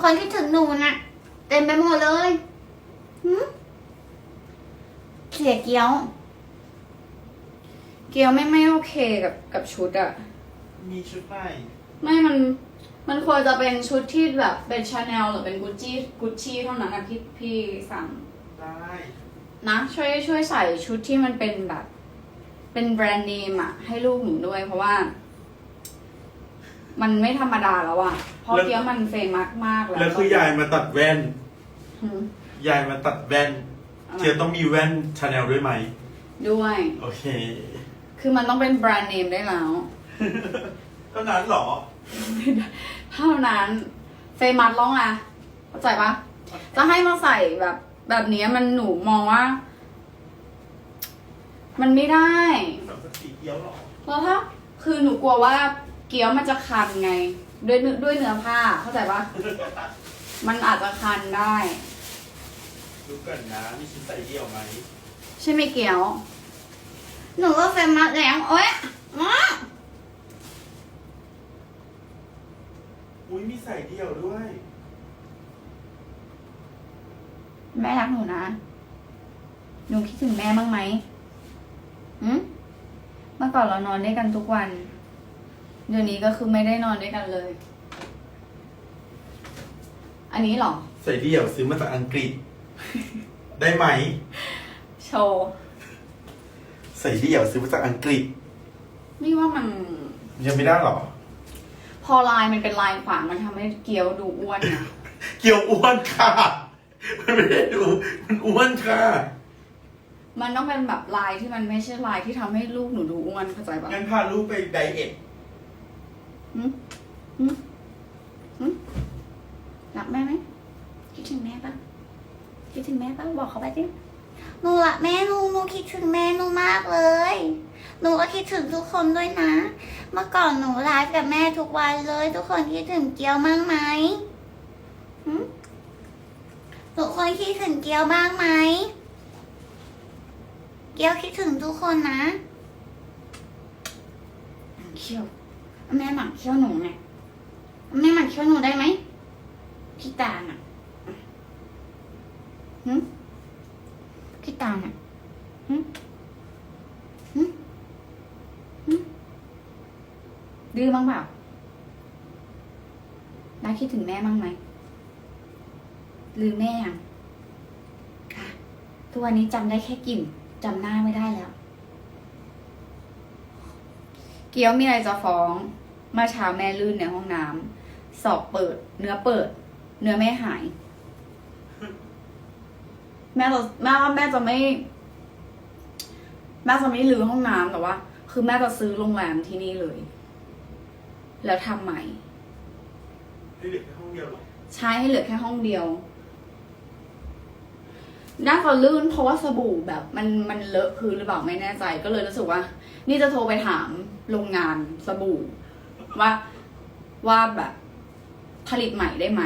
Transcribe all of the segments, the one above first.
คนที่ถึงหนูน่ะเต็มไปหมดเลยหืมเสียเกี๊ยว เกียวไม่ไม่โอเคกับกับชุดอะมีชุดใหม่ไม่มัน มันควรจะเป็นชุดที่แบบเป็นชาแนลหรือเป็นกุชชี่กุชชี่เท่านั้นนะที่พี่สั่งได้นะช่วยช่วยใส่ชุดที่มันเป็นแบบ เป็นแบรนด์เนมอะให้ลูกหนูด้วยเพราะว่า มันไม่ธรรมดาแล้วอะเพราะเกี๊ยวมันเฟมัสมากแล้วแล้วคือยายมาตัดแว่น หืมยายมาตัดแว่นอะไรเทียต้องมีแว่นชาแนลด้วยไหม ด้วย โอเค คือมันต้องเป็นแบรนด์เนมได้แล้ว เท่านั้นเหรอ เท่านั้นเฟมัสร้องอะเข้าใจปะจะให้มาใส่แบบ แบบเนี้ยมันหนูมองว่า มันไม่ได้แบบสีเขียวเหรอ แล้วถ้าคือหนูกลัวว่า เกี๊ยวมันจะคันไง ด้วยเนื้อด้วยเนื้อผ้าเข้าใจปะมันอาจจะคันได้ ดูก่อนนะมีชุดใส่เดี่ยวไหมใช่ไหมเกี๊ยว หนูก็เฟรมมัสแล้วโอ๊ยมาอุ้ยมีใส่เดี่ยวด้วยแม่รักหนูนะ หนูคิดถึงแม่บ้างไหมหืมเมื่อก่อนเรานอนด้วยกันทุกวัน เดี๋ยวนี้ก็คือไม่ได้นอนด้วยกันเลย อันนี้เหรอ ใส่เดี่ยวซื้อมาจากอังกฤษ ได้ไหม โชว์ใส่เดี่ยวซื้อมาจากอังกฤษ นี่ว่ามัน ยังไม่ได้เหรอ พอลายมันเป็นลายขวางมันทำให้เกี๊ยวดูอ้วนนะ เกี่ยวอ้วนค่ะ มันไม่ได้ดูมันอ้วนค่ะ มันต้องเป็นแบบลายที่มันไม่ใช่ลายที่ทำให้ลูกหนูดูอ้วนเข้าใจปะงั้นพาลูกไปไดเอท หืมหืมหืมรักแม่ไหมคิดถึงแม่ปะคิดถึงแม่ปะบอกเขาไปสิหนูรักแม่หนูหนูคิดถึงแม่หนูมากเลย หนูก็คิดถึงทุกคนด้วยนะ เมื่อก่อนหนูไลฟ์กับแม่ทุกวันเลย ทุกคนคิดถึงเกียวบ้างไหมทุกคนคิดถึงเกียวบ้างไหม เกียวคิดถึงทุกคนนะเขี้ยว แม่หมั่นเคี้ยวหนูไงแม่หมั่นเคี้ยวหนูได้ไหมพี่ตาลอะหึพี่ตาลอะหึหึหึดื้อบ้างเปล่าน้าคิดถึงแม่บ้างไหมลืมแม่ยังค่ะทุกวันนี้จำได้แค่กลิ่นจำหน้าไม่ได้แล้ว เกี๊ยวมีอะไรจะฟ้องเมื่อเช้าแม่ลื่นในห้องน้ำสอบเปิด เนื้อเปิด เนื้อแม่หาย แม่จะแม่ว่าแม่จะไม่ แม่จะไม่ลือห้องน้ำแต่ว่า คือแม่จะซื้อโรงแรมที่นี่เลย แล้วทำใหม่ ให้เด็กแค่ห้องเดียวเหรอ ใช้ให้เหลือแค่ห้องเดียว น่าจะลื่นเพราะว่าสบู่แบบมันมันเลอะพื้นหรือเปล่าไม่แน่ใจ ก็เลยรู้สึกว่า นี่จะโทรไปถามโรงงานสบู่ ว่าว่าแบบผลิตใหม่ได้ไหม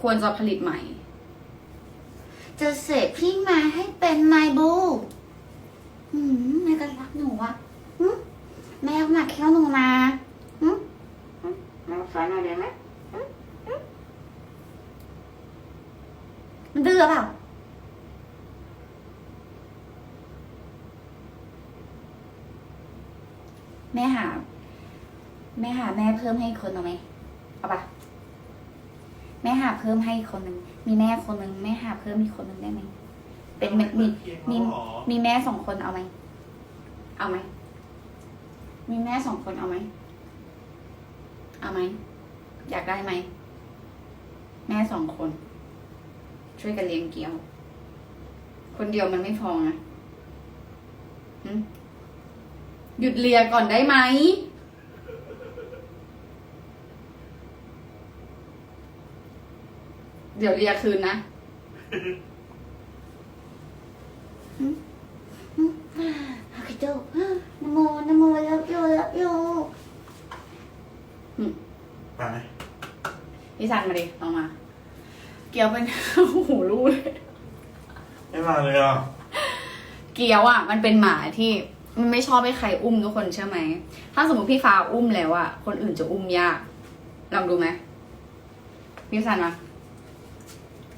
ควรจะผลิตใหม่ จะเสกพี่มาให้เป็นไมบูหืมแม่ก็รักหนูอะแม่มักเคี้ยวหนูนะหึหึแม่ฟันหน่อยได้ไหมหึหึมันดื้ อเปล่าแม่หา แม่หาแม่เพิ่มให้คนเอาไหมเอาปะแม่หาเพิ่มให้คนหนึ่งมีแม่คนหนึ่งแม่หาเพิ่มอีกคนหนึ่งได้ไหมเป็นมีมีมีแม่สองคนเอาไหมเอาไหมมีแม่สองคนเอาไหมเอาไหมอยากได้ไหมแม่สองคน ช่วยกันเลี้ยงเกี๊ยว คนเดียวมันไม่พอนะหึหยุดเลียก่อนได้ไหม เดี๋ยวเลียคืนนะฮักโตนโมนโมแล้วโยแล้วโยไปพี่ซันมาดิลองมา เกียวเป็นโอ้โหรู้เลย ไม่มาเลยอะ เกียวอะ มันเป็นหมาที่มันไม่ชอบให้ใครอุ้มทุกคนใช่ไหม ถ้าสมมติพี่ฟ้าอุ้มแล้วอะ คนอื่นจะอุ้มยาก ลองดูไหมพี่สันมา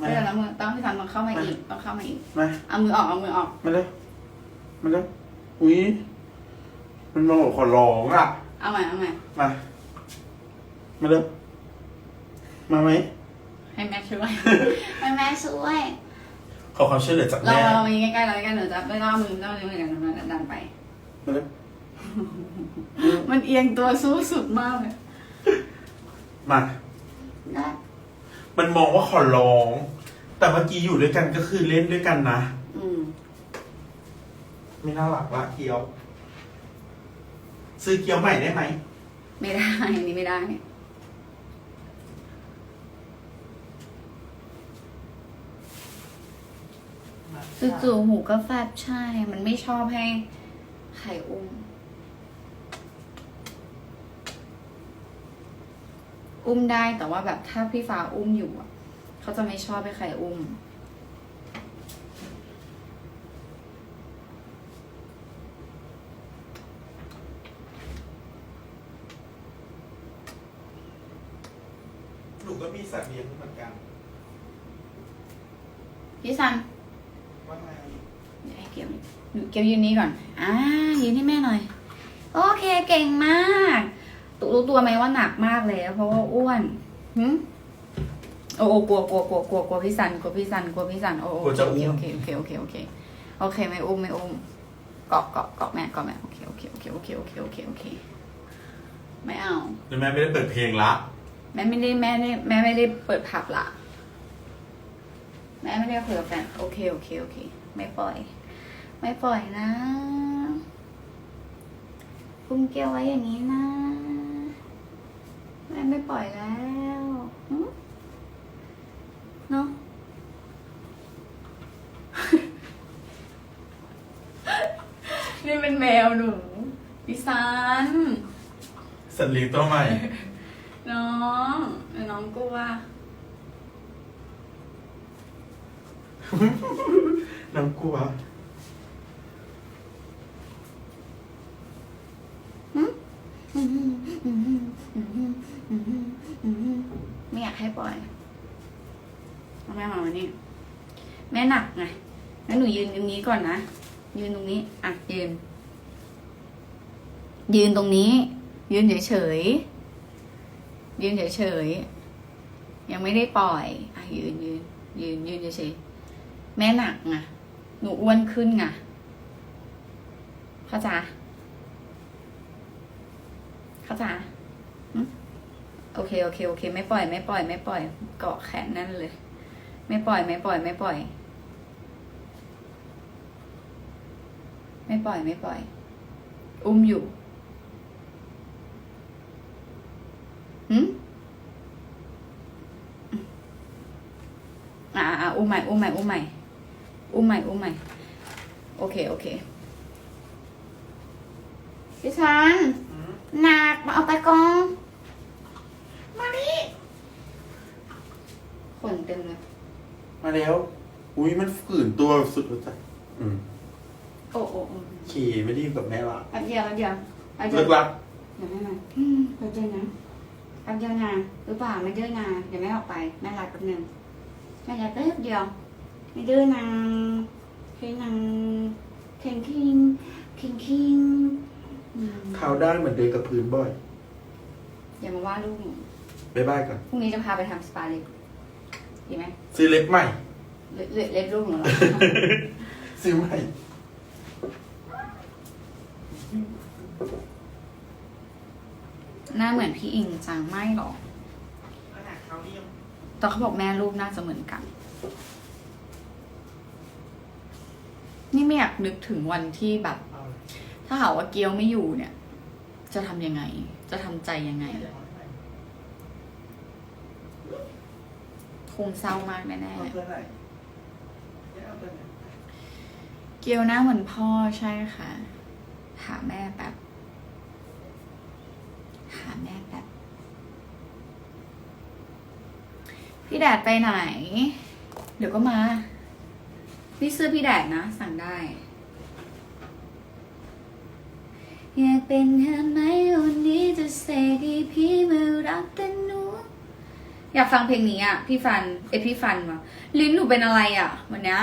มาพี่สันแล้วมือต้องพี่สันต้องเข้ามาอีกต้องเข้ามาอีกมาเอามือออกเอามือออกมาเร็วมาเร็วอุ้ยมันมาบอกขอร้องอะ เอาใหม่เอาใหม่มา มาเร็วมาไหม ให้แม่ช่วยแม่แม่ช่วยขอความช่วยเหลือจากเราแม่เรามีใกล้ๆเราใกล้ๆหนูจะไม่ต้องเอามือต้องเอามือกันดันดันไปมาเร็วมันเอียงตัวสู้สุดมากเลยมาได้มันมองว่าขอร้อง แต่เมื่อกี้อยู่ด้วยกันก็คือเล่นด้วยกันนะ อืมไม่น่ารักละเกี๊ยว ซื้อเกี๊ยวใหม่ได้ไหม ไม่ได้อันนี้ไม่ได้ จู่ๆหูก็แฟบใช่ มันไม่ชอบให้ใครอุ้ม อุ้มได้แต่ว่าแบบถ้าพี่ฟ้าอุ้มอยู่อะเขาจะไม่ชอบให้ใครอุ้ม หนูก็มีสัตว์เลี้ยงเหมือนกัน พี่ซัน ว่าไง เดี๋ยวให้เกียวหนูเกียวยืนนี้ก่อน อ่า ยืนให้แม่หน่อย โอเค เก่งมาก ตุรู้ตัวไหมว่าหนักมากเลย เพราะว่าอ้วนหึโอ้โอ้กลัวกลัวกลัวกลัวกลัวพี่สันกลัวพี่สันกลัวพี่สัน โอ้โอ้กลัวจะอุ้มโอเคโอเคโอเคโอเคโอเคไม่อุ้มไม่อุ้มเกาะเกาะเกาะแม่เกาะแม่โอเคโอเคโอเคโอเคโอเคโอเคโอเค ไม่เอาแล้วแม่ไม่ได้เปิดเพลงละ แม่ไม่ได้แม่ได้แม่ไม่ได้เปิดผับละแม่ไม่ได้คุยกับแฟนโอเคโอเคโอเค ไม่ปล่อย ไม่ปล่อยนะ คุมเกลียวไว้อย่างนี้นะแม่ไม่ปล่อยแล้วหึเนาะนี่เป็นแมวหนูพี่ซันสัตว์เลี้ยงตัวใหม่ น้องเดี๋ยวน้องกลัวน้ำกลัว ไม่อยากให้ปล่อยเอาแม่มาวันนี้ แม่หนักไงงั้นหนูยืนตรงนี้ก่อนนะ ยืนตรงนี้ อะ ยืน ยืนตรงนี้ ยืนเฉยๆยืนเฉยๆยังไม่ได้ปล่อย อะ ยืนยืน ยืนยืนเฉยๆแม่หนักไงหนูอ้วนขึ้นไงเข้าใจ เข้าใจโอเคโอเคโอเค ไม่ปล่อย ไม่ปล่อย ไม่ปล่อย เกาะแขนนั่นเลย ไม่ปล่อย ไม่ปล่อย ไม่ปล่อย ไม่ปล่อยไม่ปล่อย อุ้มอยู่หืมอ่าอ่าอุ้มใหม่อุ้มใหม่อุ้มใหม่อุ้มใหม่อุ้มใหม่โอเคโอเคพี่ชัน หนักมาเอาไปกอง มาดิขนเต็มเลย มาแล้ว อุ้ยมันฝืนตัวสุดเลยจ้ะอืมโอ้โอ้โอ้ขี่ไม่ได้อยู่กับแม่ละแป๊บเดียวแป๊บเดียวแป๊บเดีเลิยวกรักเดี๋ยวแม่มาอืมแป๊บเดียวนะแป๊บเดียวนะหรือเปล่าไม่ดื้อนะเดี๋ยวแม่ออกไปแม่รักแป๊บนึงแม่รักแป๊บเดียว ไม่ดื้อนะเฮ้ยนังเข่งคิงเข่งคิงอืม เท้าได้านเหมือนเดินกับพื้นบ่อยอย่ามาว่าลูกหนูบ๊ายบายก่อนพรุ่งนี้จะพาไปทำสปาเล็บดีไหมซื้อเล็บใหม่ เล็บเล็บเล็บลูกหนูเหรอ ซื้อใหม่ หน้าเหมือนพี่อิงจังไม่หรอกขนาดเขานี่ยังแต่เขาบอกแม่ลูกน่าจะเหมือนกัน นี่ไม่อยากนึกถึงวันที่แบบเอา ถ้าหาว่าเกียวไม่อยู่เนี่ย จะทำยังไง จะทำใจยังไง คงเศร้ามากแน่เอาเพื่อนไหนเอาเพื่อนไหนๆเกียวหน้าเหมือนพ่อใช่ค่ะ หาแม่แบบหาแม่แบบพี่แดดไปไหน เดี๋ยวก็มา นี่เสื้อพี่แดดนะ สั่งได้ อยากเป็นเธอไหมวันนี้จะเสกให้พี่มารักแต่หนู อยากฟังเพลงนี้อะ พี่ฟัน เอยพี่ฟันวะลิ้นหนูเป็นอะไรอะ วันนี้ย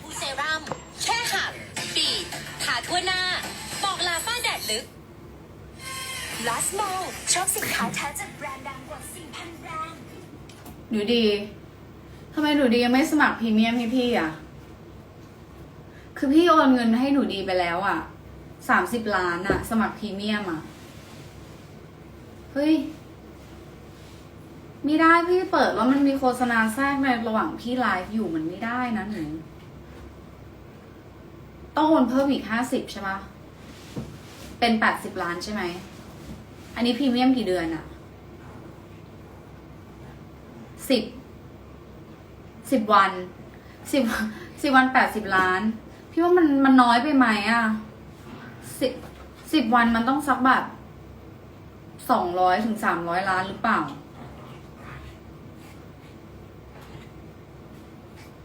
ฟูเซรั่มแค่หักบีบทาทั่วหน้า บอกลาฝ้าแดดลึกลาสโมช็อบสินค้าแท้จากแบรนด์ดังกว่า4,000แบรนด์ หนูดี ทำไมหนูดียังไม่สมัครพรีเมียมให้พี่อะ คือพี่โอนเงินให้หนูดีไปแล้วอะ สามสิบล้านอะ สมัครพรีเมียมอะ เฮ้ย ไม่ได้พี่เปิดแล้วมันมีโฆษณาแทรกในระหว่างพี่ไลฟ์อยู่มันไม่ได้นะหนูต้องโอนเพิ่มอีกห้าสิบใช่ปะเป็นแปดสิบล้านใช่ไหม อันนี้พรีเมียมกี่เดือนอะสิบ สิบวันสิบสิบวันแปดสิบล้าน พี่ว่ามันมันน้อยไปไหมอะสิบสิบวันมันต้องสักแบบสองร้อยถึงสามร้อยล้านหรือเปล่า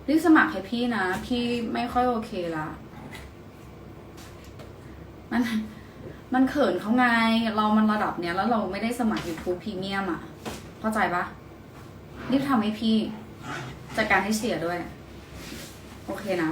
รีบสมัครให้พี่นะ พี่ไม่ค่อยโอเคละมันมันเขินเขาไง เรามันระดับเนี้ย แล้วเราไม่ได้สมัคร YouTube พรีเมียมอะ เข้าใจปะรีบทำให้พี่ จัดการให้เสียด้วย โอเคนะ